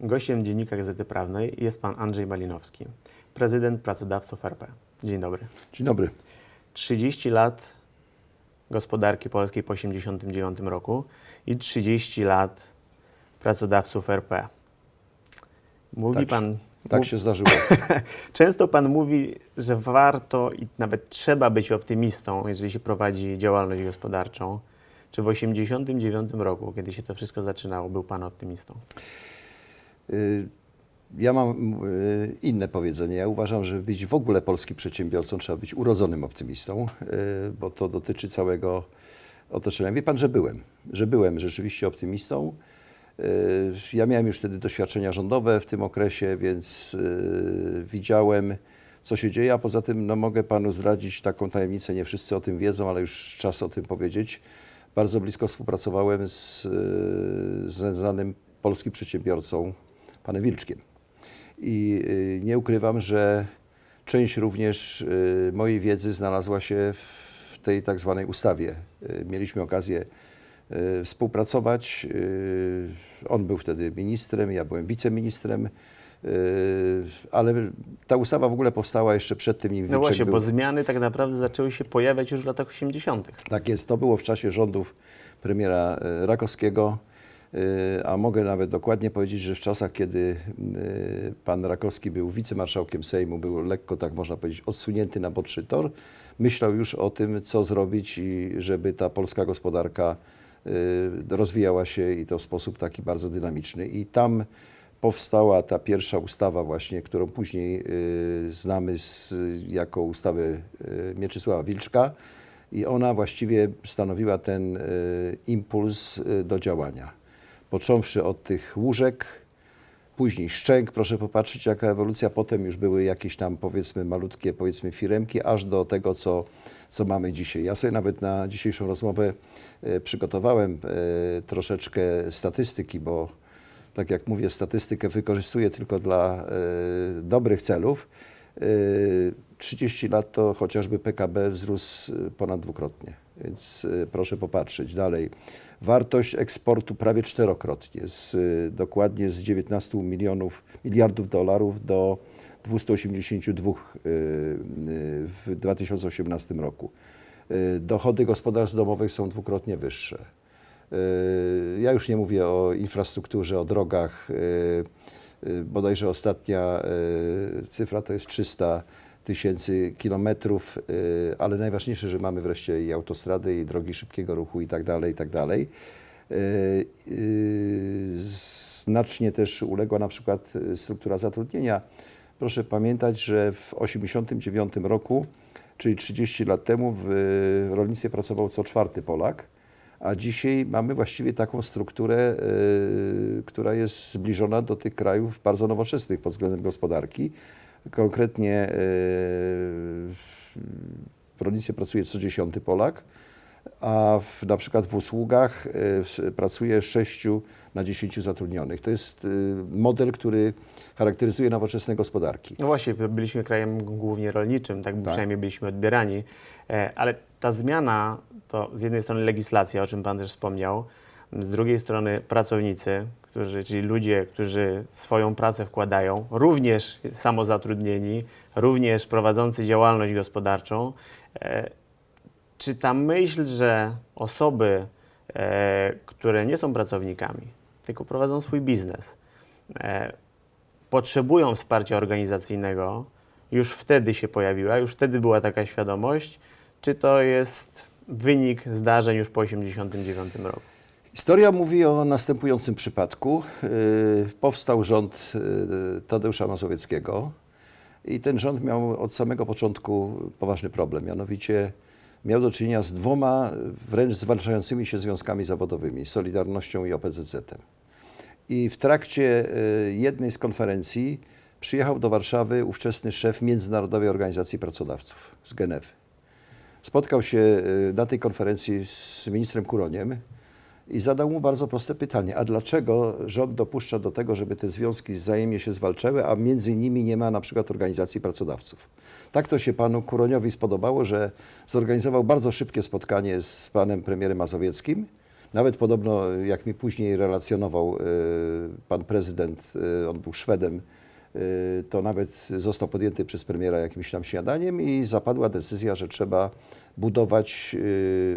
Gościem Dziennika Gazety Prawnej jest pan Andrzej Malinowski, prezydent Pracodawców RP. Dzień dobry. Dzień dobry. 30 lat gospodarki polskiej po 1989 roku i 30 lat pracodawców RP. Mówi Tak pan. Tak się zdarzyło. Często pan mówi, że warto i nawet trzeba być optymistą, jeżeli się prowadzi działalność gospodarczą. Czy w 1989 roku, kiedy się to wszystko zaczynało, był pan optymistą? Y, Ja mam y, inne powiedzenie. Ja uważam, że być w ogóle polskim przedsiębiorcą trzeba być urodzonym optymistą, y, bo to dotyczy całego otoczenia. Wie pan, że byłem, że byłem rzeczywiście optymistą. Ja miałem już wtedy doświadczenia rządowe w tym okresie, więc widziałem, co się dzieje, a poza tym no, mogę panu zdradzić taką tajemnicę, nie wszyscy o tym wiedzą, ale już czas o tym powiedzieć. Bardzo blisko współpracowałem z, ze znanym polskim przedsiębiorcą, panem Wilczkiem. I y, nie ukrywam, że część również y, mojej wiedzy znalazła się w tej tak zwanej ustawie. Y, Mieliśmy okazję współpracować. On był wtedy ministrem, ja byłem wiceministrem, ale ta ustawa w ogóle powstała jeszcze przed tym, nim No właśnie, był. bo zmiany tak naprawdę zaczęły się pojawiać już w latach 80. Tak jest, to było w czasie rządów premiera Rakowskiego, a mogę nawet dokładnie powiedzieć, że w czasach, kiedy e, pan Rakowski był wicemarszałkiem Sejmu, był lekko, tak można powiedzieć, odsunięty na boczny tor, myślał już o tym, co zrobić i żeby ta polska gospodarka e, rozwijała się i to w sposób taki bardzo dynamiczny. I tam powstała ta pierwsza ustawa właśnie, którą później y, znamy z, jako ustawę y, Mieczysława Wilczka i ona właściwie stanowiła ten y, impuls y, do działania. Począwszy od tych łóżek, później szczęk, proszę popatrzeć jaka ewolucja, potem już były jakieś tam powiedzmy malutkie powiedzmy firemki, aż do tego, co, co mamy dzisiaj. Ja sobie nawet na dzisiejszą rozmowę e, przygotowałem e, troszeczkę statystyki, bo tak jak mówię, statystykę wykorzystuję tylko dla e, dobrych celów. E, 30 lat to chociażby PKB wzrósł ponad dwukrotnie, więc e, proszę popatrzeć dalej. Wartość eksportu prawie czterokrotnie, z, e, dokładnie z 19 milionów, miliardów dolarów do 282 e, e, w 2018 roku. Dochody gospodarstw domowych są dwukrotnie wyższe. Ja już nie mówię o infrastrukturze, o drogach. Bodajże ostatnia cyfra to jest 300 tysięcy kilometrów, e, ale najważniejsze, że mamy wreszcie i autostrady, i drogi szybkiego ruchu i tak dalej, i tak dalej. E, e, Znacznie też uległa na przykład struktura zatrudnienia. Proszę pamiętać, że w 1989 roku, czyli 30 lat temu, w rolnictwie pracował co czwarty Polak a dzisiaj mamy właściwie taką strukturę, y, która jest zbliżona do tych krajów bardzo nowoczesnych pod względem gospodarki. Konkretnie y, w rolnictwie pracuje co dziesiąty Polak, a w, na przykład w usługach s- pracuje 6 na 10 zatrudnionych. To jest y, model, który charakteryzuje nowoczesne gospodarki. No właśnie, byliśmy krajem głównie rolniczym, tak, przynajmniej byliśmy odbierani, e, ale ta zmiana to z jednej strony legislacja, o czym Pan też wspomniał, z drugiej strony pracownicy, którzy, czyli ludzie, którzy swoją pracę wkładają, również samozatrudnieni, również prowadzący działalność gospodarczą. E, Czy ta myśl, że osoby, e, które nie są pracownikami, tylko prowadzą swój biznes, e, potrzebują wsparcia organizacyjnego, już wtedy się pojawiła, już wtedy była taka świadomość, czy to jest wynik zdarzeń już po 1989 roku? Historia mówi o następującym przypadku. Yy, Powstał rząd yy, Tadeusza Mazowieckiego i ten rząd miał od samego początku poważny problem. Mianowicie miał do czynienia z dwoma wręcz zwalczającymi się związkami zawodowymi, Solidarnością i OPZZ-em. I w trakcie y, jednej z konferencji przyjechał do Warszawy ówczesny szef Międzynarodowej Organizacji Pracodawców z Genewy. Spotkał się y, na tej konferencji z ministrem Kuroniem i zadał mu bardzo proste pytanie: a dlaczego rząd dopuszcza do tego, żeby te związki wzajemnie się zwalczały, a między nimi nie ma na przykład organizacji pracodawców? Tak to się panu Kuroniowi spodobało, że zorganizował bardzo szybkie spotkanie z panem premierem Mazowieckim Nawet podobno, jak mi później relacjonował e, pan prezydent, e, on był Szwedem, to nawet został podjęty przez premiera jakimś tam śniadaniem i zapadła decyzja, że trzeba budować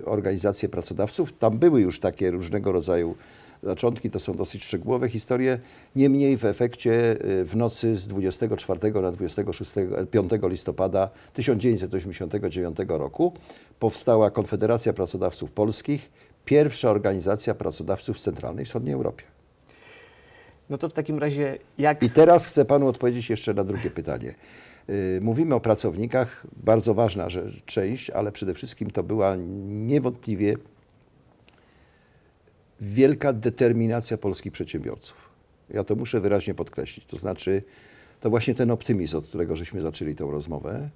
e, organizację pracodawców. Tam były już takie różnego rodzaju zaczątki, to są dosyć szczegółowe historie. Niemniej w efekcie e, w nocy z 24 na 26, 5 listopada 1989 roku powstała Konfederacja Pracodawców Polskich, pierwsza organizacja pracodawców w centralnej i wschodniej Europie. No to w takim razie jak... I teraz chcę panu odpowiedzieć jeszcze na drugie pytanie. Y, Mówimy o pracownikach, bardzo ważna rzecz, część, ale przede wszystkim to była niewątpliwie wielka determinacja polskich przedsiębiorców. Ja to muszę wyraźnie podkreślić. To znaczy, to właśnie ten optymizm, od którego żeśmy zaczęli tę rozmowę,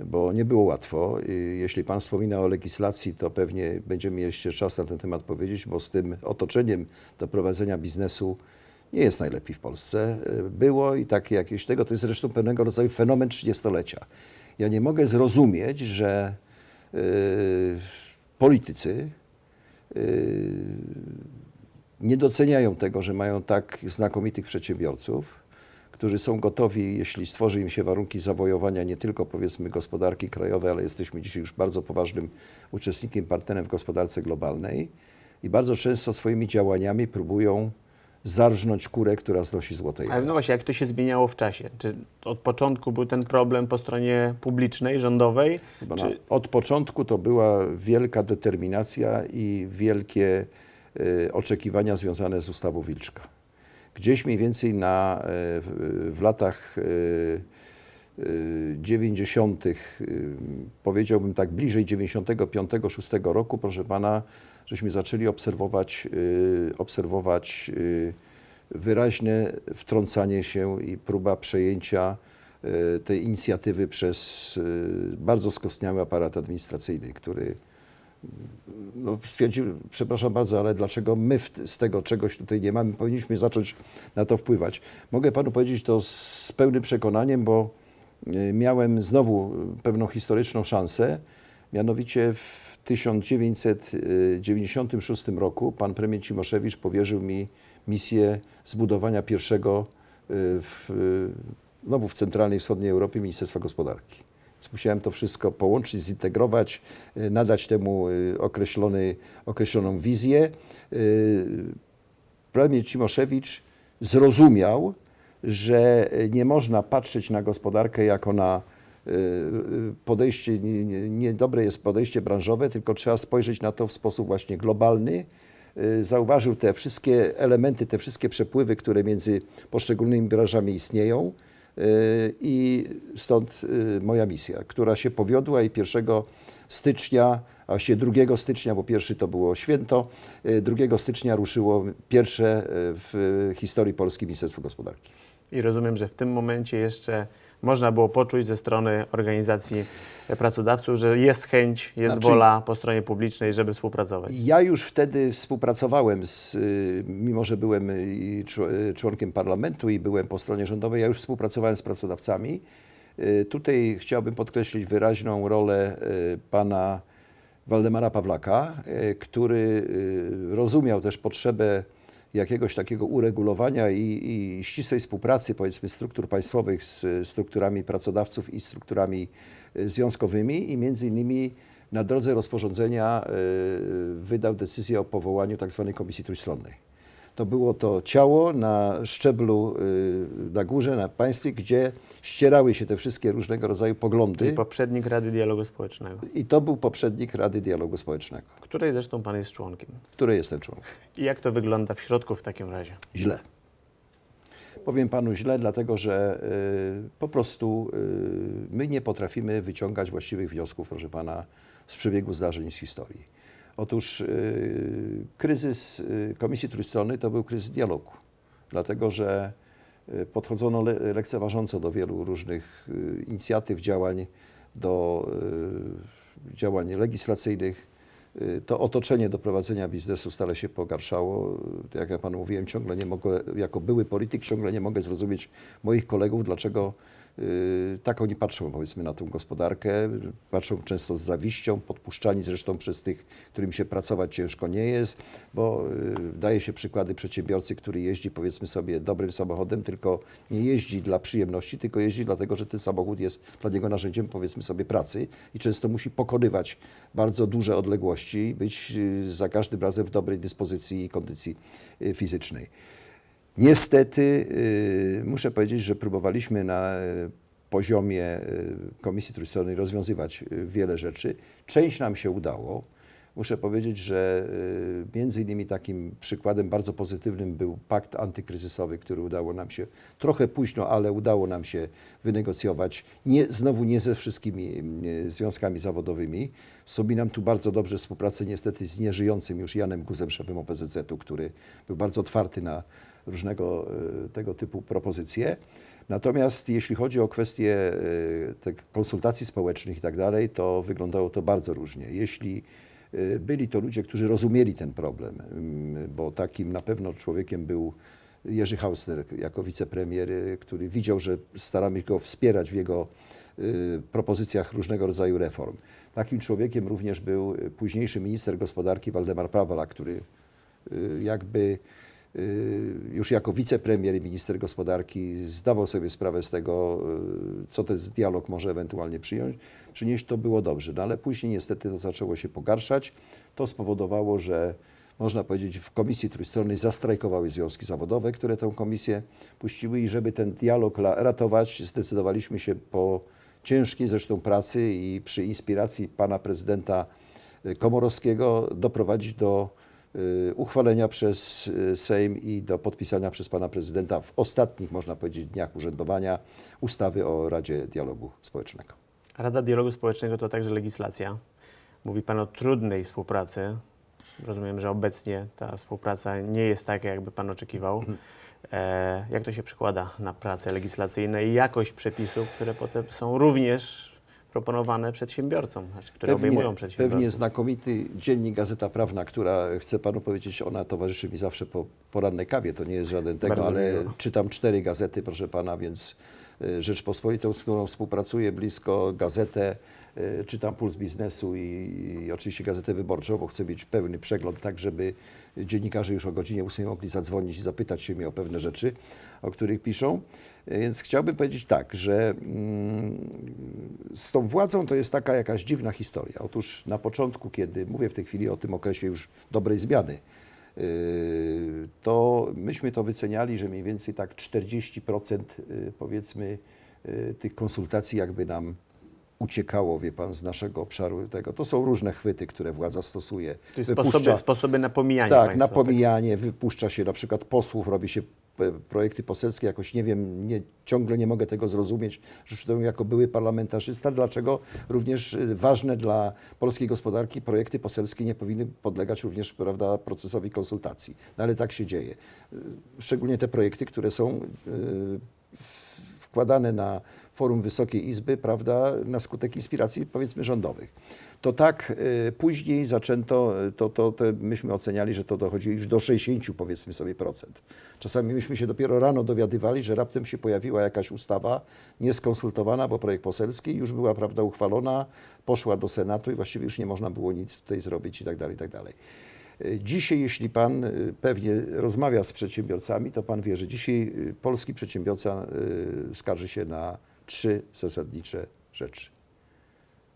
bo nie było łatwo. Y, Jeśli Pan wspomina o legislacji, to pewnie będziemy mieli jeszcze czas na ten temat powiedzieć, bo z tym otoczeniem do prowadzenia biznesu nie jest najlepiej w Polsce. Y, Było i takie jakieś tego, to jest zresztą pewnego rodzaju fenomen trzydziestolecia. Ja nie mogę zrozumieć, że y, politycy y, nie doceniają tego, że mają tak znakomitych przedsiębiorców, którzy są gotowi, jeśli stworzy im się warunki zawojowania nie tylko powiedzmy gospodarki krajowej, ale jesteśmy dzisiaj już bardzo poważnym uczestnikiem, partnerem w gospodarce globalnej i bardzo często swoimi działaniami próbują zarżnąć kurę, która znosi złote Ale jaja. no właśnie, jak to się zmieniało w czasie? Czy od początku był ten problem po stronie publicznej, rządowej? Chyba na, Czy... od początku to była wielka determinacja i wielkie y, oczekiwania związane z ustawą Wilczka. Gdzieś mniej więcej na, y, w, latach y, y, 90., y, powiedziałbym tak bliżej 95-6 roku, proszę pana, żeśmy zaczęli obserwować, y, obserwować y, wyraźne wtrącanie się i próba przejęcia y, tej inicjatywy przez bardzo skostniały aparat administracyjny, który no, stwierdził, przepraszam bardzo, ale dlaczego my z tego czegoś tutaj nie mamy, powinniśmy zacząć na to wpływać. Mogę panu powiedzieć to z pełnym przekonaniem, bo miałem znowu pewną historyczną szansę, mianowicie w 1996 roku pan premier Cimoszewicz powierzył mi misję zbudowania pierwszego y, w, znowu w centralnej wschodniej Europie Ministerstwa Gospodarki. Musiałem to wszystko połączyć, zintegrować, y, nadać temu określony, określoną wizję. Premier Cimoszewicz zrozumiał, że nie można patrzeć na gospodarkę jako na podejście, nie- nie- niedobre jest podejście branżowe, tylko trzeba spojrzeć na to w sposób właśnie globalny. Y, Zauważył te wszystkie elementy, te wszystkie przepływy, które między poszczególnymi branżami istnieją. Y, I stąd y, moja misja, która się powiodła i 1 stycznia, a właściwie 2 stycznia, bo pierwszy to było święto, y, 2 stycznia ruszyło pierwsze y, w historii Polski Ministerstwo Gospodarki. I rozumiem, że w tym momencie jeszcze można było poczuć ze strony organizacji pracodawców, że jest chęć, jest Znaczy- wola po stronie publicznej, żeby współpracować. Ja już wtedy współpracowałem z, y, mimo że byłem y, y, członkiem parlamentu i byłem po stronie rządowej, ja już współpracowałem z pracodawcami. Y, Tutaj chciałbym podkreślić wyraźną rolę y, pana Waldemara Pawlaka, y, który y, rozumiał też potrzebę jakiegoś takiego uregulowania i, i ścisłej współpracy, powiedzmy, struktur państwowych z strukturami pracodawców i strukturami y, związkowymi i między innymi na drodze rozporządzenia wydał decyzję o powołaniu tzw. Komisji Trójstronnej. To było to ciało na szczeblu y, na górze, na państwie, gdzie ścierały się te wszystkie różnego rodzaju poglądy. Czyli poprzednik Rady Dialogu Społecznego, I to był poprzednik Rady Dialogu Społecznego, której zresztą Pan jest członkiem. której jestem członkiem. I jak to wygląda w środku w takim razie? Źle. Powiem panu źle, dlatego że y, po prostu y, my nie potrafimy wyciągać właściwych wniosków, proszę pana, z przebiegu zdarzeń z historii. Otóż y, kryzys y, Komisji Trójstronnej to był kryzys dialogu, dlatego że y, podchodzono le, lekceważąco do wielu różnych inicjatyw, działań, do działań legislacyjnych. To otoczenie do prowadzenia biznesu stale się pogarszało. Jak ja panu mówiłem, ciągle nie mogę, jako były polityk, ciągle nie mogę zrozumieć moich kolegów, dlaczego tak oni patrzą powiedzmy na tą gospodarkę, patrzą często z zawiścią, podpuszczani zresztą przez tych, którym się pracować ciężko nie jest, bo y, daje się przykłady przedsiębiorcy, który jeździ powiedzmy sobie dobrym samochodem, tylko nie jeździ dla przyjemności, tylko jeździ dlatego, że ten samochód jest dla niego narzędziem powiedzmy sobie pracy i często musi pokonywać bardzo duże odległości, być y, za każdym razem w dobrej dyspozycji i kondycji y, fizycznej. Niestety y, muszę powiedzieć, że próbowaliśmy na y, poziomie y, Komisji Trójstronnej rozwiązywać wiele rzeczy. Część nam się udało. Muszę powiedzieć, że y, między innymi takim przykładem bardzo pozytywnym był pakt antykryzysowy, który udało nam się trochę późno, ale udało nam się wynegocjować. Nie, znowu nie ze wszystkimi y, związkami zawodowymi. Wspominam tu bardzo dobrze współpracę niestety z nieżyjącym już Janem Guzem, szefem OPZZ-u, który był bardzo otwarty na różnego y, tego typu propozycje. Natomiast jeśli chodzi o kwestie konsultacji społecznych i tak dalej, to wyglądało to bardzo różnie. Jeśli byli to ludzie, którzy rozumieli ten problem, ym, bo takim na pewno człowiekiem był Jerzy Hausner jako wicepremier, y, który widział, że staramy go wspierać w jego y, propozycjach różnego rodzaju reform. Takim człowiekiem również był y, późniejszy minister gospodarki Waldemar Prawala, który y, jakby y, już jako wicepremier i minister gospodarki zdawał sobie sprawę z tego, y, co ten dialog może ewentualnie przyjąć, przynieść, to było dobrze. No ale później niestety to zaczęło się pogarszać. To spowodowało, że można powiedzieć w Komisji Trójstronnej zastrajkowały związki zawodowe, które tę komisję puściły i żeby ten dialog ratować, zdecydowaliśmy się po ciężkiej zresztą pracy i przy inspiracji pana prezydenta y, Komorowskiego doprowadzić do y, uchwalenia przez y, Sejm i do podpisania przez pana prezydenta w ostatnich, można powiedzieć, dniach urzędowania ustawy o Radzie Dialogu Społecznego. Rada Dialogu Społecznego to także legislacja. Mówi Pan o trudnej współpracy. Rozumiem, że obecnie ta współpraca nie jest taka, jakby Pan oczekiwał. E, jak to się przekłada na prace legislacyjne i jakość przepisów, które potem są również proponowane przedsiębiorcom, znaczy, które obejmują przedsiębiorców? pewnie znakomity dziennik Gazeta Prawna, która chcę panu powiedzieć, ona towarzyszy mi zawsze po porannej kawie. To nie jest żaden tego, Bardzo ale miło. czytam cztery gazety, proszę pana, więc y, Rzeczpospolitą, z którą współpracuję blisko, gazetę, czytam Puls Biznesu i, i oczywiście Gazetę Wyborczą, bo chcę mieć pełny przegląd, tak żeby dziennikarze już o godzinie 8 mogli zadzwonić i zapytać się mnie o pewne rzeczy, o których piszą. Y, Więc chciałbym powiedzieć tak, że mm, z tą władzą to jest taka jakaś dziwna historia. Otóż na początku, kiedy mówię w tej chwili o tym okresie już dobrej zmiany, yy, to myśmy to wyceniali, że mniej więcej tak 40% yy, powiedzmy tych konsultacji jakby nam uciekało, wie pan, z naszego obszaru tego. To są różne chwyty, które władza stosuje. Czyli Wypuszcza- sposoby, sposoby na pomijanie tak, państwa. na pomijanie, wypuszcza się na przykład posłów, robi się p- projekty poselskie, jakoś nie wiem, nie, ciągle nie mogę tego zrozumieć, zresztą jako były parlamentarzysta, dlaczego również y, ważne dla polskiej gospodarki projekty poselskie nie powinny podlegać również prawda, procesowi konsultacji. No ale tak się dzieje. Y, Szczególnie te projekty, które są wkładane na forum Wysokiej Izby, prawda, na skutek inspiracji powiedzmy rządowych. To tak y, później zaczęto, y, to, to, to myśmy oceniali, że to dochodzi już do 60 powiedzmy sobie procent. Czasami myśmy się dopiero rano dowiadywali, że raptem się pojawiła jakaś ustawa nieskonsultowana, bo projekt poselski już była prawda uchwalona, poszła do Senatu i właściwie już nie można było nic tutaj zrobić i tak dalej, i tak dalej. Y, Dzisiaj, jeśli Pan pewnie rozmawia z przedsiębiorcami, to Pan wie, że dzisiaj polski przedsiębiorca skarży się na trzy zasadnicze rzeczy.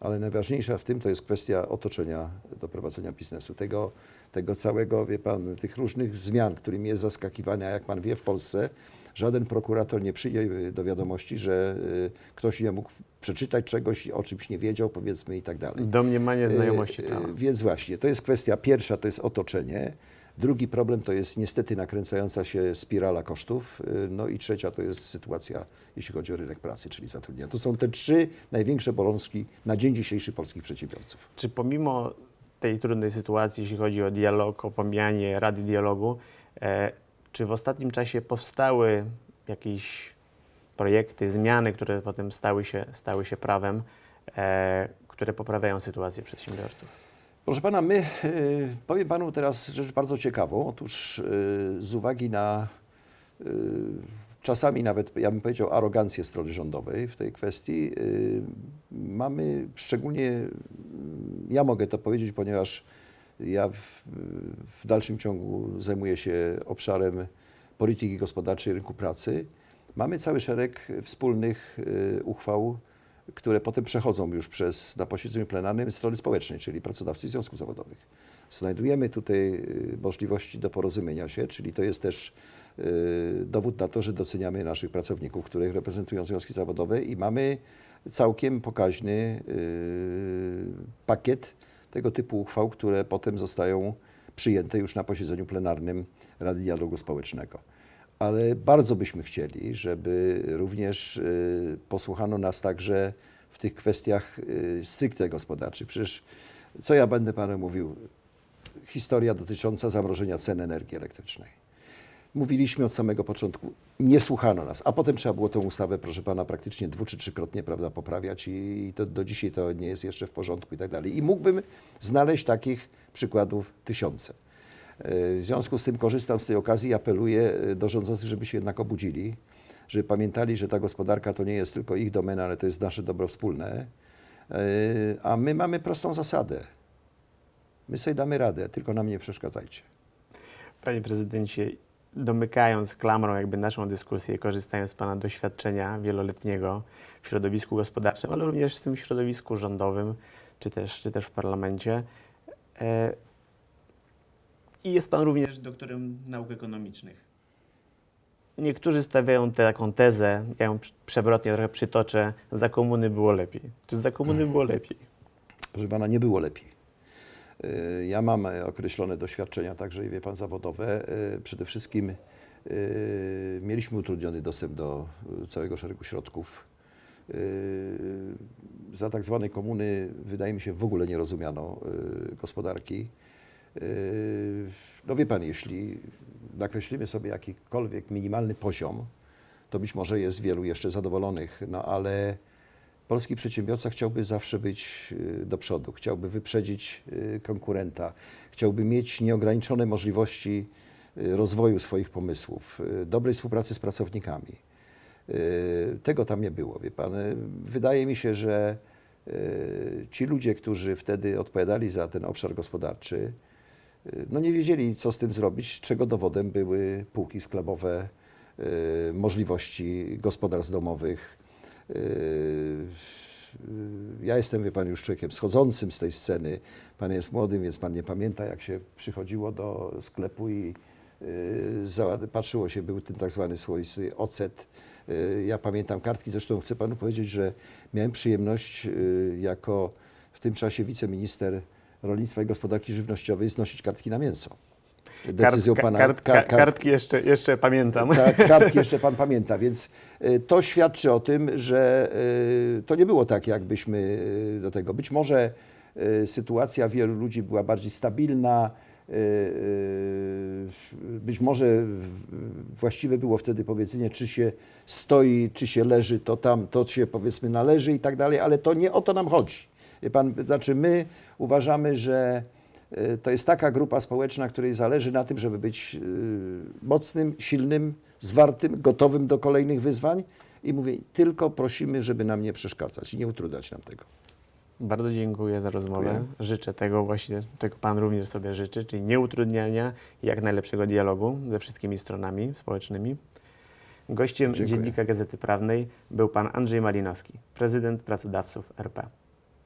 Ale najważniejsza w tym to jest kwestia otoczenia do prowadzenia biznesu. Tego, tego całego, wie Pan, tych różnych zmian, którymi jest zaskakiwania. Jak Pan wie, w Polsce żaden prokurator nie przyjdzie do wiadomości, że y, ktoś nie mógł przeczytać czegoś, o czymś nie wiedział, powiedzmy i tak dalej. Domniemanie znajomości e, prawa. Więc właśnie, to jest kwestia pierwsza, to jest otoczenie. Drugi problem to jest niestety nakręcająca się spirala kosztów. E, No i trzecia to jest sytuacja, jeśli chodzi o rynek pracy, czyli zatrudnienia. To są te trzy największe bolączki na dzień dzisiejszy polskich przedsiębiorców. Czy pomimo tej trudnej sytuacji, jeśli chodzi o dialog, o pomijanie Rady Dialogu, e, czy w ostatnim czasie powstały jakieś projekty, zmiany, które potem stały się, stały się prawem, e, które poprawiają sytuację przedsiębiorców? Proszę pana, my, y, powiem panu teraz rzecz bardzo ciekawą. Otóż y, z uwagi na y, czasami nawet, ja bym powiedział, arogancję strony rządowej w tej kwestii. Mamy szczególnie, ja mogę to powiedzieć, ponieważ ja w, w dalszym ciągu zajmuję się obszarem polityki gospodarczej rynku pracy. Mamy cały szereg wspólnych uchwał, które potem przechodzą już przez, na posiedzeniu plenarnym strony społecznej, czyli pracodawcy i związków zawodowych. Znajdujemy tutaj y, możliwości do porozumienia się, czyli to jest też y, dowód na to, że doceniamy naszych pracowników, których reprezentują związki zawodowe i mamy całkiem pokaźny y, pakiet tego typu uchwał, które potem zostają przyjęte już na posiedzeniu plenarnym Rady Dialogu Społecznego. Ale bardzo byśmy chcieli, żeby również y, posłuchano nas także w tych kwestiach y, stricte gospodarczych. Przecież co ja będę panu mówił? Historia dotycząca zamrożenia cen energii elektrycznej. Mówiliśmy od samego początku, nie słuchano nas, a potem trzeba było tę ustawę, proszę pana, praktycznie dwu czy trzykrotnie prawda, poprawiać i, to do dzisiaj to nie jest jeszcze w porządku i tak dalej. I mógłbym znaleźć takich przykładów tysiące. W związku z tym korzystam z tej okazji i apeluję e, do rządzących, żeby się jednak obudzili, żeby pamiętali, że ta gospodarka to nie jest tylko ich domena, ale to jest nasze dobro wspólne. E, A my mamy prostą zasadę. My sobie damy radę, tylko nam nie przeszkadzajcie. Panie prezydencie, domykając klamrą jakby naszą dyskusję, korzystając z Pana doświadczenia wieloletniego w środowisku gospodarczym, ale również w tym środowisku rządowym, czy też, czy też w parlamencie, e, i jest Pan również doktorem nauk ekonomicznych. Niektórzy stawiają taką tezę, ja ją przewrotnie trochę przytoczę, za komuny było lepiej. Czy za komuny było lepiej? Proszę pana, nie było lepiej. Y, Ja mam e, określone doświadczenia także, i wie pan, zawodowe. Y, Przede wszystkim y, mieliśmy utrudniony dostęp do całego szeregu środków. Za tak zwanej komuny, wydaje mi się, w ogóle nie rozumiano gospodarki. Y, No wie pan, jeśli nakreślimy sobie jakikolwiek minimalny poziom, to być może jest wielu jeszcze zadowolonych, no ale polski przedsiębiorca chciałby zawsze być y, do przodu, chciałby wyprzedzić y, konkurenta, chciałby mieć nieograniczone możliwości rozwoju swoich pomysłów, dobrej współpracy z pracownikami. Tego tam nie było, wie pan. Wydaje mi się, że ci ludzie, którzy wtedy odpowiadali za ten obszar gospodarczy, no nie wiedzieli, co z tym zrobić, czego dowodem były półki sklepowe, y, możliwości gospodarstw domowych. Y, y, Ja jestem, wie pan, już człowiekiem schodzącym z tej sceny. Pan jest młodym, więc pan nie pamięta, jak się przychodziło do sklepu i patrzyło się, był ten tak zwany słoisty ocet. Ja pamiętam kartki, zresztą chcę panu powiedzieć, że miałem przyjemność jako w tym czasie wiceminister rolnictwa i gospodarki żywnościowej znosić kartki na mięso. Decyzją Kart- pana. kart- ka- kart- kartki jeszcze, jeszcze pamiętam. tak, kartki jeszcze pan pamięta, więc y, to świadczy o tym, że y, to nie było tak, jakbyśmy y, do tego. Być może sytuacja wielu ludzi była bardziej stabilna. Być może właściwe było wtedy powiedzenie, czy się stoi, czy się leży, to tam, to się powiedzmy należy i tak dalej, ale to nie o to nam chodzi. Pan, znaczy my uważamy, że y, to jest taka grupa społeczna, której zależy na tym, żeby być y, mocnym, silnym, zwartym, gotowym do kolejnych wyzwań. I mówię, tylko prosimy, żeby nam nie przeszkadzać i nie utrudniać nam tego. Bardzo dziękuję za rozmowę. Dziękuję. Życzę tego właśnie, czego Pan również sobie życzy, czyli nieutrudniania i jak najlepszego dialogu ze wszystkimi stronami społecznymi. Gościem Dziękuję. Dziennika Gazety Prawnej był Pan Andrzej Malinowski, prezydent pracodawców RP.